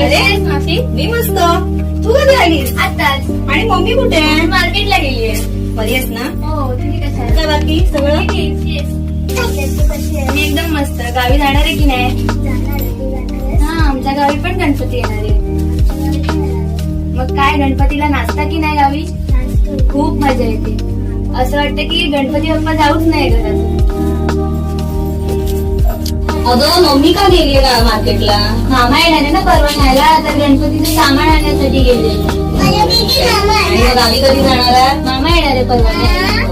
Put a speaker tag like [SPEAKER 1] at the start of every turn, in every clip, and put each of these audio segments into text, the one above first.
[SPEAKER 1] मी मस्त. तू कधी आलीस?
[SPEAKER 2] आताच
[SPEAKER 1] आणि मम्मी कुठे? आहे
[SPEAKER 2] मार्केटला गेलीये
[SPEAKER 1] बरी आहेस ना?
[SPEAKER 2] हो तुम्ही
[SPEAKER 1] बाकी सगळं?
[SPEAKER 2] मी एकदम मस्त. गावी जाणार आहे की नाही? हा आमच्या गावी पण गणपती येणार आहे. मग काय गणपतीला नाचता की नाही गावी? खूप मजा येते. असं वाटतं की गणपती बाप्पा जाऊच नाही घरातून
[SPEAKER 1] अगं मम्मी का गेली का मार्केटला?
[SPEAKER 2] मामा येणार ना परवा न्यायला तर गणपतीचं सामान आणण्यासाठी गेले.
[SPEAKER 1] गावी कधी जाणार आहे?
[SPEAKER 2] मामा येणार आहे परवा न्यायला.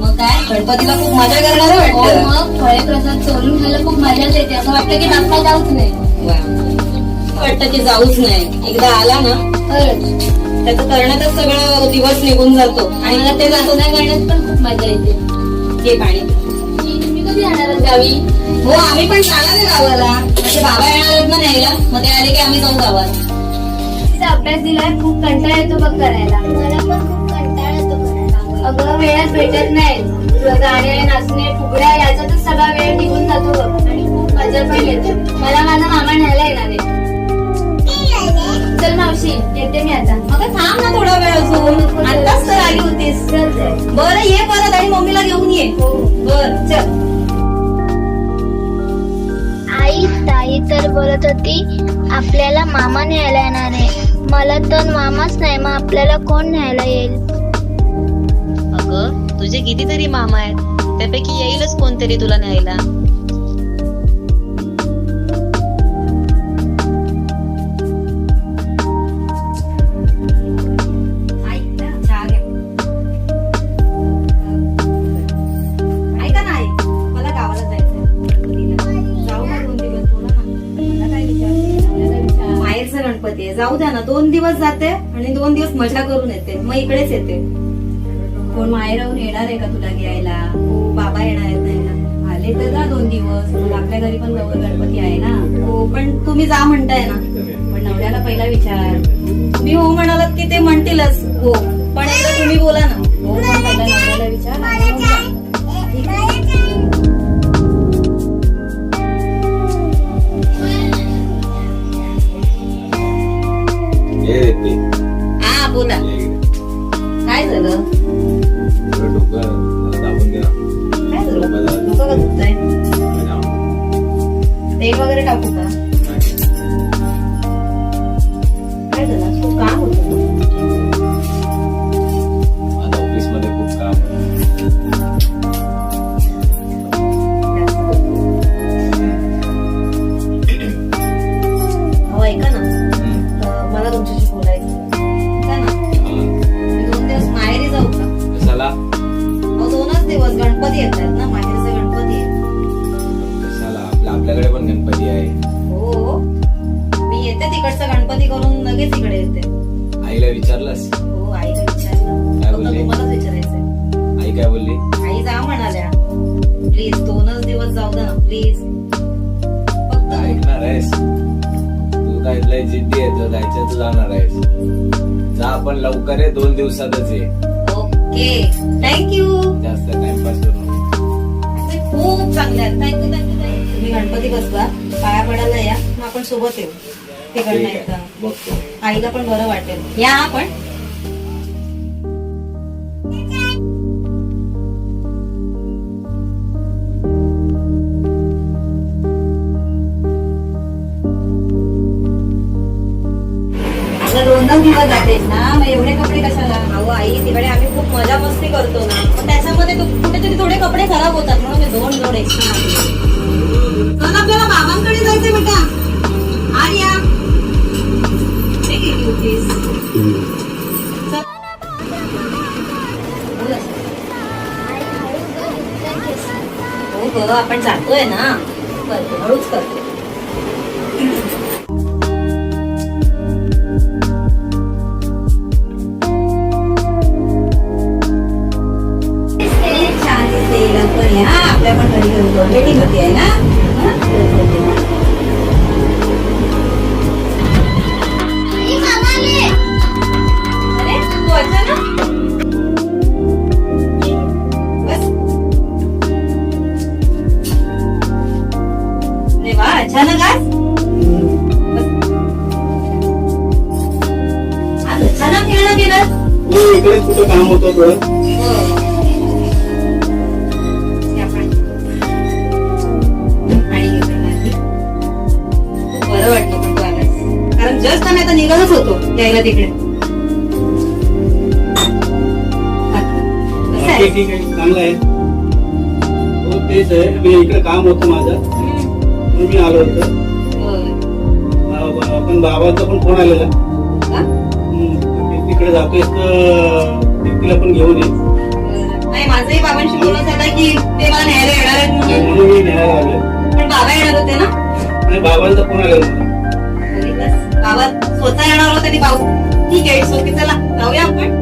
[SPEAKER 1] मग काय? गणपतीला खूप मजा करणार आहे
[SPEAKER 2] हो
[SPEAKER 1] वाटतं
[SPEAKER 2] मग फळे प्रसाद चोरून खायला खूप मजाच येते. असं वाटतं की बाप्पा जाऊच नाही.
[SPEAKER 1] वा. वाटतं की जाऊच नाही. एकदा आला ना
[SPEAKER 2] खरंच.
[SPEAKER 1] त्याचं करण्यातच सगळं दिवस निघून जातो.
[SPEAKER 2] आणि
[SPEAKER 1] आणि
[SPEAKER 2] मला ते वाचना करण्यात पण खूप मजा येते.
[SPEAKER 1] हे पाणी.
[SPEAKER 2] कधी आहात गावी?
[SPEAKER 1] हो आम्ही पण जाणार आहे गावाला. म्हणजे बाबा येणार आहेत ना न्यायला. मग ते आले की आम्ही जाऊ गावात.
[SPEAKER 2] तिचा अभ्यास दिलाय खूप कंटाळा येतो बघ करायला. मला पण खूप कंटाळा येतो करायला. अगं वेळात भेटत नाही. गाणे नाचणे फुगड्या याच्यातच सगळा वेळ निघून जातो बघ. आणि खूप मजा पण येते. मला माझा मामा न्यायला येणार आहे. चल मावशी येते मी आता.
[SPEAKER 1] मग थांब ना थोडा वेळ अजून. आताच तर आली होतीस.
[SPEAKER 2] चल.
[SPEAKER 1] बरं ये परत. आणि मम्मीला घेऊन ये. बर चल.
[SPEAKER 3] आई ताई तर बोलत होती आपल्याला मामा न्यायला येणार आहे. मला तर मामाच नाही मग आपल्याला कोण न्यायला येईल?
[SPEAKER 4] अगं तुझे कितीतरी मामा आहेत. त्यापैकी येईलच कोणतरी तुला न्यायला.
[SPEAKER 1] जाऊ द्या ना दोन दिवस जाते आणि दोन दिवस मजा करून येते. मग इकडेच येते. कोण माहेराहून येणार आहे का तुला घ्यायला? हो बाबा येणार आहेत नाही ना आले तर जा दोन दिवस. आपल्या घरी पण गौर गणपती आहे ना. हो पण तुम्ही जा म्हणताय ना. पण नवऱ्याला पहिला विचार. तुम्ही हो म्हणालात की ते म्हणतीलच. हो पण एकदा तुम्ही बोला ना. हो पण पहिला नवऱ्याला विचार Amen. प्लीज दोनच दिवस जाऊ दे ना प्लीज फक्त.
[SPEAKER 5] ऐकणार आहेस. तू काय लय जिद्दी आहे तर जायचं तू जाणार आहेस. जा आपण लवकर आहे दोन दिवसातच ये.
[SPEAKER 1] ओके. थँक्यू
[SPEAKER 5] जास्त टाइमपास करू.
[SPEAKER 1] खूप चांगले आहेत थँक्यू थँक्यू तुम्ही गणपती बसला. पाया पडायला या मग आपण सोबत येऊ. तिकडनं
[SPEAKER 5] बघतो.
[SPEAKER 1] आईला पण बरं वाटेल. या आपण. मग एवढे कपडे कशाला? अहो आई तिकडे आम्ही खूप मजा मस्ती करतो ना. पण त्याच्यामध्ये तू- कुठेतरी थोडे कपडे खराब होतात म्हणून मी दोन जोड एक्स्ट्रा चल आपल्याला बाबांकडे जायचंय बेटा. आर्या. ते गेली होतीस चल. बोल असं. हो ग आपण जातोय ना. बरं हळूच करतो. हो
[SPEAKER 6] इकडेच कुठं काम होतं थोडं
[SPEAKER 1] हो. बरं वाटलं पण आलास. कारण जस्ट आम्ही आता निघालच होतो यायला तिकडे कसं आहे?
[SPEAKER 6] ठीक आहे चांगलं आहे हो तेच आहे मी इकडे काम होतं माझं म्हणून मी आलो होतो
[SPEAKER 1] बरं.
[SPEAKER 6] बा- बा- पण बाबांचा पण फोन आलेला तिकडे जातोय तर तिला पण घेऊन ये.
[SPEAKER 1] नाही माझंही बाबांशी बोलत होता की ते मला न्यायला येणार आहेत म्हणून.
[SPEAKER 6] म्हणून मी न्यायला आलोय
[SPEAKER 1] पण बाबा येणार होते ना?
[SPEAKER 6] आणि बाबांचा फोन आलेला मला?
[SPEAKER 1] बाबा स्वतः येणार होते आणि भाऊ ठीक आहे इट्स ओके चला जाऊया आपण.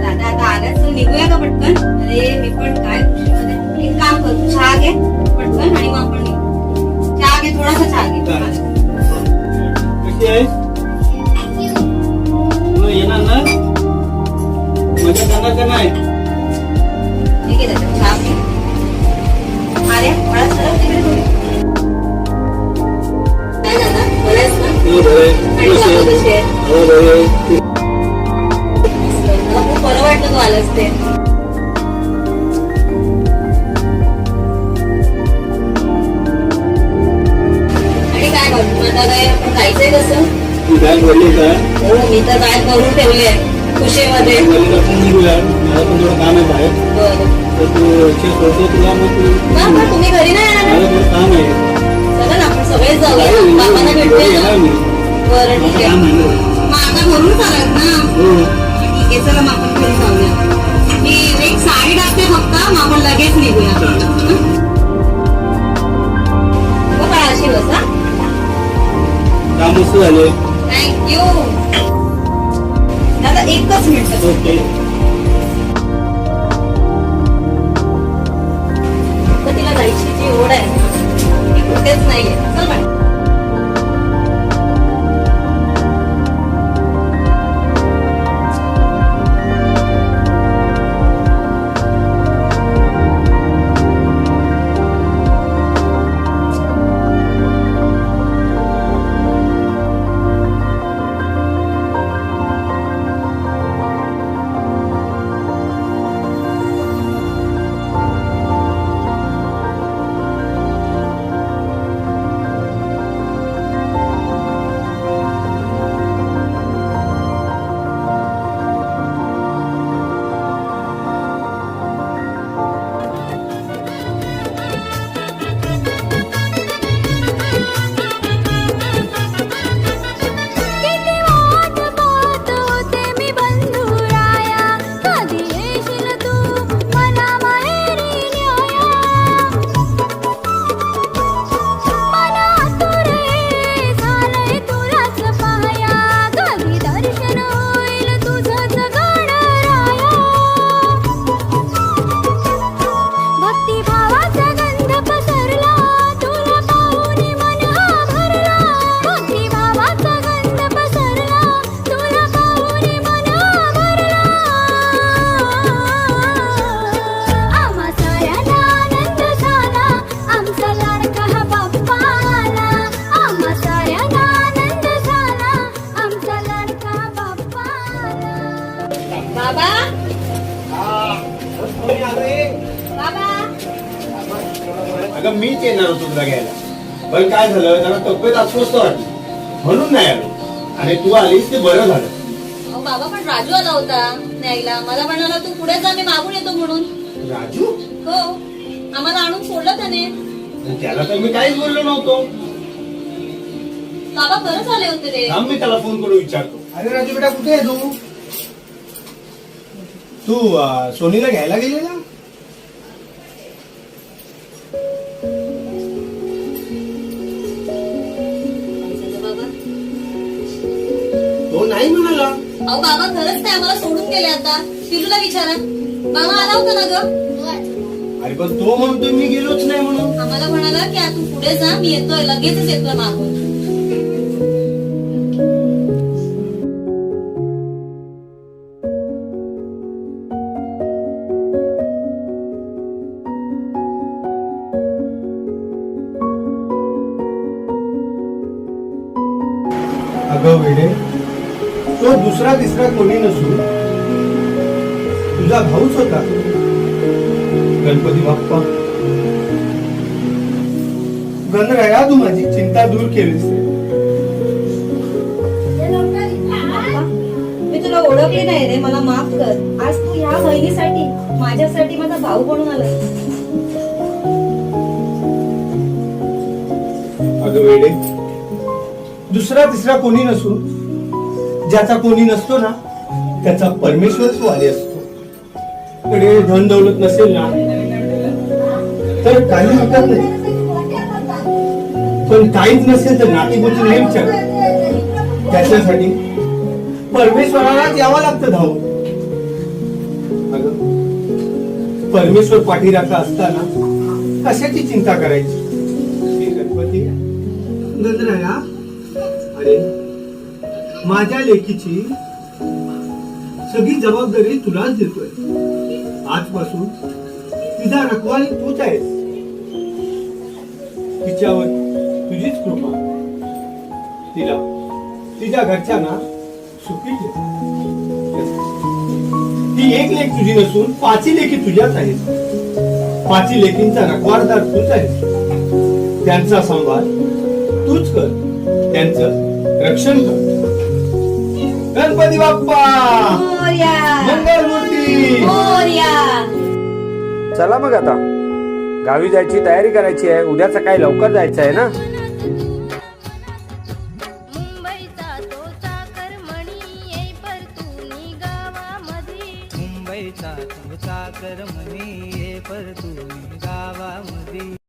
[SPEAKER 1] दादा आता आल्याच तर निघूया का पटकन. अरे मी पण काय खुशीमध्ये. एक काम कर तू चहा घे पटकन आणि मग आपण निघू. चहा घे थोडासा चहा घे.
[SPEAKER 6] चालेल. कशी आहेस? मग येणार ना मजा करणार का नाही? का?
[SPEAKER 1] हो मी तर काय करून ठेवले खुशीमध्ये
[SPEAKER 6] का पण निघूया मला पण थोडं काम आहे बाहेर.
[SPEAKER 1] बरं.
[SPEAKER 6] तर तू इथे सोडतो तुला मग तू
[SPEAKER 1] ना पण तुम्ही घरी नाही येणार?
[SPEAKER 6] मला
[SPEAKER 1] ना?
[SPEAKER 6] थोडं काम आहे.
[SPEAKER 1] चला ना आपण सगळेच जाऊया.
[SPEAKER 6] चालेल,
[SPEAKER 1] बाबांना भेटूया
[SPEAKER 6] येणार
[SPEAKER 1] ना.
[SPEAKER 6] मी
[SPEAKER 1] बरं
[SPEAKER 6] मला
[SPEAKER 1] ठीक
[SPEAKER 6] काम
[SPEAKER 1] आहे
[SPEAKER 6] आहे ना.
[SPEAKER 1] मग आता घरून चालत ना.
[SPEAKER 6] हो.
[SPEAKER 1] ठीक आहे चला मग आपण घरी जाऊया. मी एक साडी टाकते फक्त. मग आपण लगेच निघूया.
[SPEAKER 6] काम मस्त झाले.
[SPEAKER 1] दादा एकच मिनिट.
[SPEAKER 6] ओके.
[SPEAKER 1] तिला जायची जी ओढ आहे ती कुठेच नाहीये.
[SPEAKER 7] अगं मीच येणार होतो तुला घ्यायला. पण काय झालं जरा तब्येत अस्वस्थ वाटली. म्हणून नाही आलो. आणि तू आलीस ते बरं झालं.
[SPEAKER 1] अहो बाबा पण राजू आला होता न्यायला. मला म्हणाला तू पुढे जा मी मागून येतो म्हणून.
[SPEAKER 7] राजू?
[SPEAKER 1] हो. आम्हाला आणून सोडलं त्याने.
[SPEAKER 7] त्याला तर मी काहीच बोललो नव्हतो.
[SPEAKER 1] बाबा खरंच आले होते ते.
[SPEAKER 7] थांब मी त्याला फोन करून विचारतो.
[SPEAKER 8] अरे राजू बेटा कुठे आहे तू? तू अं, सोनीला घ्यायला गेलेला?
[SPEAKER 1] अहो बाबा खरंच ते आम्हाला सोडून गेले आता? पिलूला विचारा. बाबा आला होता ना ग?
[SPEAKER 8] अरे पण तो म्हणतोय मी गेलोच नाही म्हणून.
[SPEAKER 1] आम्हाला म्हणाला की आ, तू पुढे जा मी येतोय लगेचच येतोय मागून.
[SPEAKER 8] अगं वेडे तो दुसरा तिसरा कोणी नसून
[SPEAKER 7] तुझा भाऊच होता. गणपती बाप्पा. गणराया तू माझी चिंता दूर केलीस.
[SPEAKER 1] मी तुला ओळखले नाही रे मला माफ कर. आज तू ह्या बहिणीसाठी माझ्यासाठी माझा भाऊ बनून आला
[SPEAKER 7] अगं वेडे दुसरा तिसरा कोणी नसून ज्याचा कोणी नसतो ना त्याचा परमेश्वरच वाली असतो. कडे धन दौलत नसेल ना तर काही हरकत नाही. पण काहीच नसेल तर नातीपोती नाही विचार त्याच्यासाठी परमेश्वरालाच यावं लागतं अगं परमेश्वर पाठीराखा असताना कशाची चिंता करायची? गणपती अरे माझ्या लेकीची सगळी जबाबदारी तुलाच देतोय. आजपासून तिचा रखवाली तूच आहेस. तिच्यावर तुझीच कृपा. तिला तिच्या घरच्यांना सुखी ठेव. ती एक लेख तुझी नसून पाची लेखी तुझ्याच आहेत. पाची लेखींचा रखवारदार तूच आहेस. त्यांचा संवाद तूच कर. त्यांचं रक्षण कर. गणपती बाप्पा!
[SPEAKER 1] मोरया!
[SPEAKER 7] मंगलमूर्ती!
[SPEAKER 1] मोरया!
[SPEAKER 9] चला मग आता. गावी जायची तयारी करायची आहे. उद्या सकाळी लवकर जायचं आहे ना?
[SPEAKER 3] मुंबईचा ये
[SPEAKER 10] गावामध्ये.